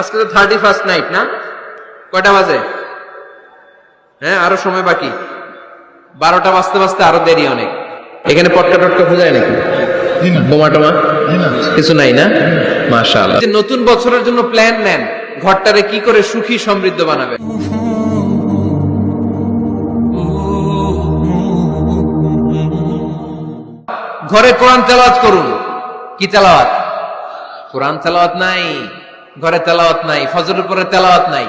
আজকে তো thirty first night না? কয়টা বাজে? হ্যাঁ আরও সময় বাকি। বারোটা বাজতে বাজতে আরও দেরি অনেক। এখানে পটকা টটকা খোঁজায় নাকি? বোমা টোমা? কিছু নাই না? যে নতুন বছরের জন্য প্ল্যান নেন, ঘরটারে কি করে সুখী, সমৃদ্ধ বানাবেন? ঘরে কোরআন তেলাওয়াত করুন। কি তেলাওয়াত? কোরআন তেলাওয়াত নাই। ঘরে তেলাওয়াত নাই, ফজরের পরে তেলাওয়াত নাই।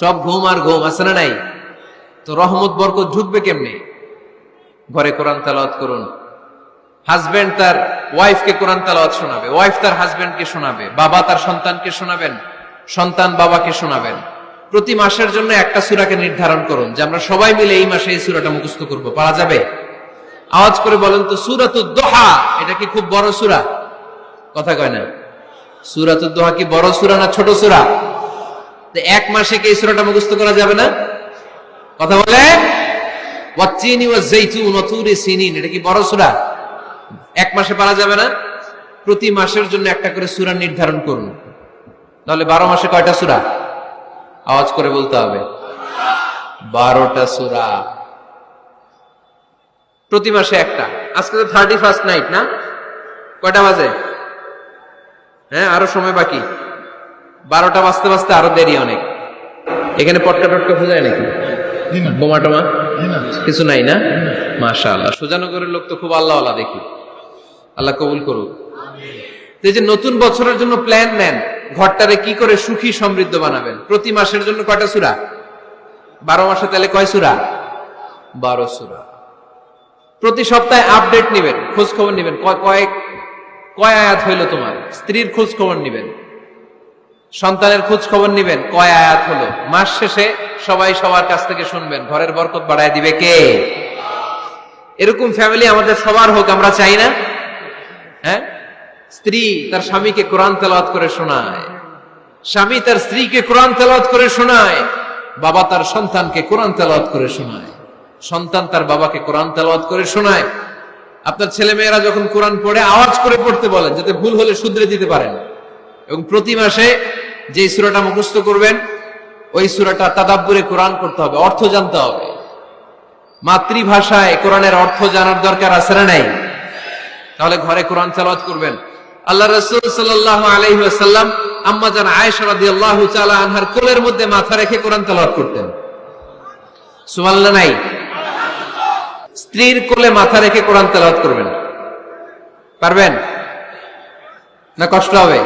সব ঘুম আর ঘুম, আছে না নাই? তো রহমত, বরকত ঢুকবে কেমনে? ঘরে কোরআন তেলাওয়াত করুন। হাজবেন্ড তার ওয়াইফকে কোরআন তেলাওয়াত শোনাবে। ওয়াইফ তার হাজবেন্ডকে শোনাবে। বাবা তার সন্তানকে শোনাবেন। সন্তান বাবাকে শোনাবেন। প্রতি মাসের জন্য একটা সূরাকে নির্ধারণ করুন, যে আমরা সবাই মিলে এই মাসে এই সূরাটা মুখস্থ করব। পারা যাবে? আওয়াজ করে বলেন তো সূরাতুদ দোহা এটা কি খুব বড় সূরা? কথা কয় না। সূরাতুদ দোহা কি বড় সূরা না ছোট সূরা? এক মাসে কি সূরাটা মুখস্থ করা যাবে না? কথা বলে? এটা কি বড় এক মাসে পারা যাবে না? প্রতি মাসের জন্য একটা করে নির্ধারণ করুন। তাহলে বারো মাসে কয়টা সূরা? আওয়াজ করে বলতে হবে। বারোটা সূরা। প্রতি মাসে একটা। আজকে তো থার্টি ফার্স্ট নাইট না? কয়টা বাজে? হ্যাঁ আরও সময় বাকি। বারোটা বাজতে বাজতে আরও দেরি অনেক। এখানে পটকা টটকা খোঁজায় নাকি? বোমা টোমা? কিছু নাই না? মাশা আল্লাহ সুজানগরের লোক তো খুব আল্লাহ আল্লাহ দেখি। আল্লাহ কবুল করুক। এই যে নতুন বছরের জন্য প্ল্যান নেন ঘরটারে কি করে সুখী সমৃদ্ধ বানাবেন? প্রতি মাসের জন্য কয়টা সুরা? বারো মাসে তাহলে কয় সুরা? বারো সুরা। প্রতি সপ্তাহে আপডেট নিবেন খোঁজ খবর নিবেন। কয়- কয়েক কয় আয়াত হইল তোমার? স্ত্রীর খোঁজ খবর নিবেন। সন্তানের খোঁজ খবর নিবেন, কয় আয়াত হলো মাস শেষে সবাই সবার কাছ থেকে শুনবেন, ঘরের বরকত বাড়ায় দিবে কে? এরকম ফ্যামিলি আমাদের সবার হোক, আমরা চাই না? হ্যাঁ? স্ত্রী তার স্বামীকে কোরআন তেলাওয়াত করে শোনায়। স্বামী তার স্ত্রীকে কোরআন তেলাওয়াত করে শোনায়। বাবা তার সন্তানকে কোরআন তেলাওয়াত করে শোনায়। সন্তান তার বাবাকে কোরআন তেলাওয়াত করে শোনায়। আপনার ছেলে মেয়েরা যখন কোরআন পড়ে, আওয়াজ করে পড়তে বলেন, যাতে ভুল হলে শুধরে দিতে পারেন। এবং প্রতি মাসে যে সুরাটা মুখস্থ করবেন, ওই সুরাটা তাদাব্বুরে কোরআন করতে হবে, অর্থ জানতে হবে। মাতৃভাষায় কোরআনের অর্থ জানার দরকার আছে না নাই? তাহলে ঘরে কোরআন তেলাওয়াত করবেন। আল্লাহ রাসূল সাল্লাল্লাহু আলাইহি ওয়াসাল্লাম আম্মা জান আয়েশা আনহার কোলের মধ্যে মাথা রেখে কোরআন তেলাওয়াত করতেন। সুবহানাল্লাহ, নাই? স্ত্রীর কোলে মাথা রেখে কোরআন তেলাওয়াত করবেন। পারবেন? না কষ্ট হবে?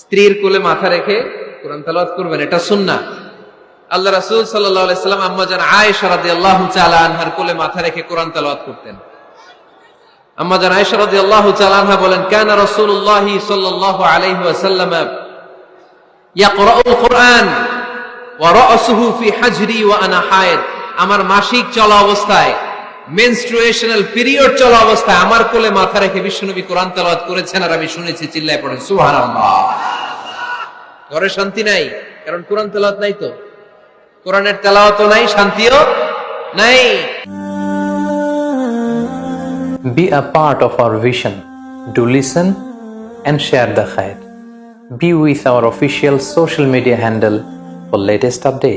স্ত্রীর কোলে মাথা রেখে কোরআন তেলাওয়াত করবেন, এটা সুন্নাহ। আল্লাহ রাসূল সাল্লাল্লাহু আলাইহি সাল্লাম আম্মা জান আয়েশা রাদিয়াল্লাহু তাআলা আনহার কোলে মাথা রেখে কোরআন তেলাওয়াত করতেন। আম্মা জান আয়েশা রাদিয়াল্লাহু তাআলা আনহা বলেন, কানা রাসূলুল্লাহ সাল্লাল্লাহু আলাইহি ওয়াসাল্লাম ইয়াকরাউল কুরআন ওয়া রা'সুহু ফি হাজরি ওয়া আনা হায়েদ। আমার মাসিক চলা অবস্থায় মেনস্ট্রুয়েশনাল পিরিয়ড চলা অবস্থায় আমার কোলে মাথা রেখে বিশ্বনবী কোরআন তেলাওয়াত করেছেন আর আমি শুনেছি, চিল্লায় পড়েন, সুবহানাল্লাহ ঘরে শান্তি নাই, কারণ কোরআন তেলাওয়াত নাই তো কোরআনের তেলাওয়াতও নাই, শান্তিও নাই Be a part of our vision. Do listen and share the khair. Be with our official social media handle for latest updates.